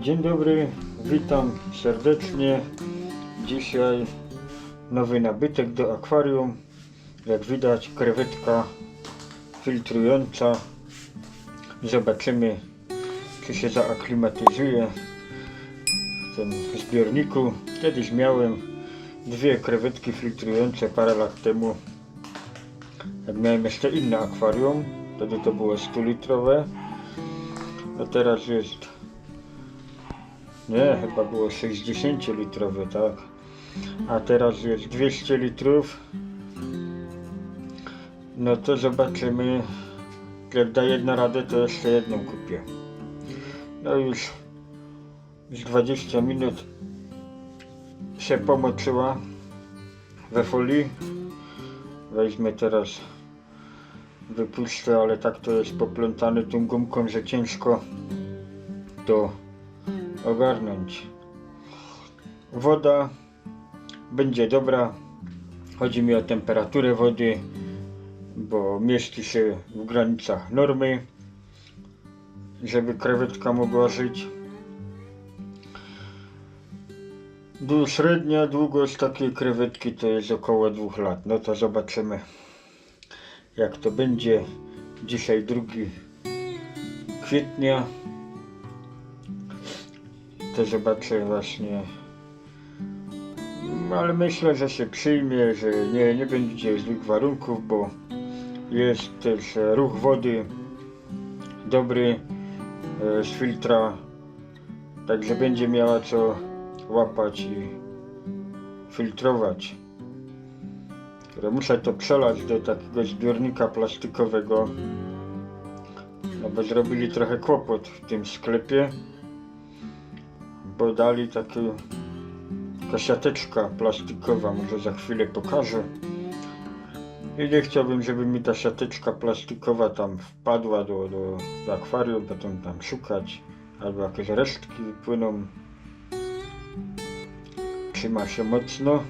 Dzień dobry, witam serdecznie. Dzisiaj nowy nabytek do akwarium. Jak widać, krewetka filtrująca. Zobaczymy, czy się zaaklimatyzuje w tym zbiorniku. Kiedyś miałem dwie krewetki filtrujące parę lat temu. Jak miałem jeszcze inne akwarium, wtedy to było 100 litrowe. A teraz jest nie, chyba było 60 litrowe, tak. A teraz jest 200 litrów. No to zobaczymy. Jak da jedna radę, to jeszcze jedną kupię. No już, już 20 minut się pomoczyła we folii. Weźmie teraz, wypuszczę, ale tak to jest poplątany tą gumką, że ciężko to ogarnąć. Woda będzie dobra. Chodzi mi o temperaturę wody, bo mieści się w granicach normy, żeby krewetka mogła żyć. Średnia długość takiej krewetki to jest około dwóch lat. No to zobaczymy jak to będzie. Dzisiaj 2 kwietnia to zobaczę właśnie. No, Ale myślę, że się przyjmie, że nie, nie będzie złych warunków, bo jest też ruch wody dobry e, z filtra, także będzie miała co łapać i filtrować. Muszę to przelać do takiego zbiornika plastikowego, no bo zrobili trochę kłopot w tym sklepie bo dali takie taka siateczka plastikowa, może za chwilę pokażę. I nie chciałbym, żeby mi ta siateczka plastikowa tam wpadła do, do, do akwarium, potem tam szukać, albo jakieś resztki płyną. Trzyma się mocno.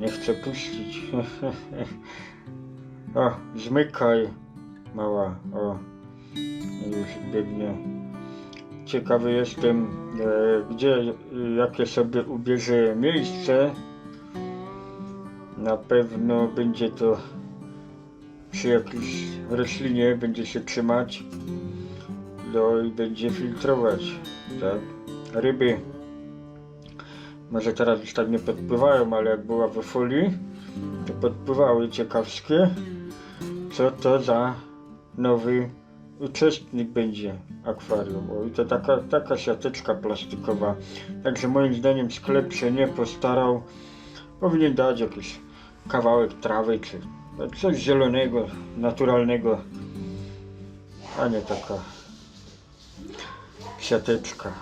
Nie chcę puścić. o, zmykaj, mała, o, już biegnie ciekawy jestem, e, gdzie, jakie sobie ubierze miejsce. Na pewno będzie to przy jakiejś roślinie, będzie się trzymać. No i będzie filtrować, tak. Ryby może teraz już tak nie podpływają, ale jak była we folii, to podpływały ciekawskie. Co to za nowy uczestnik będzie akwarium. I to taka, taka siateczka plastikowa. Także moim zdaniem sklep się nie postarał. Powinien dać jakiś kawałek trawy czy coś zielonego, naturalnego, a nie taka siateczka.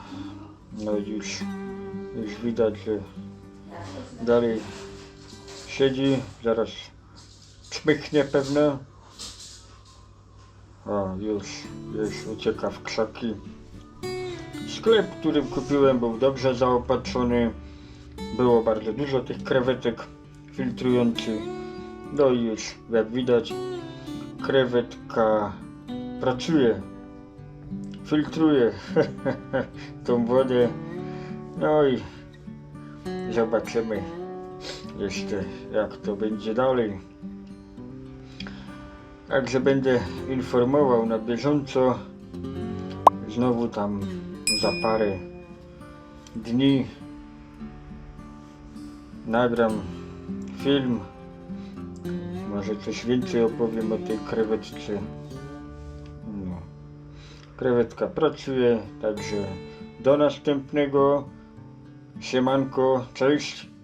No i już, już widać, że dalej siedzi, zaraz czmychnie pewno. O, już, już ucieka w krzaki. Sklep, który kupiłem, był dobrze zaopatrzony. Było bardzo dużo tych krewetek filtrujących. No i już, jak widać, krewetka pracuje. Filtruje tą wodę. No i zobaczymy jeszcze, jak to będzie dalej. Także będę informował na bieżąco. Znowu tam za parę dni nagram film. Może coś więcej opowiem o tej krewetce. No. Krewetka pracuje, także do następnego. Siemanko, cześć.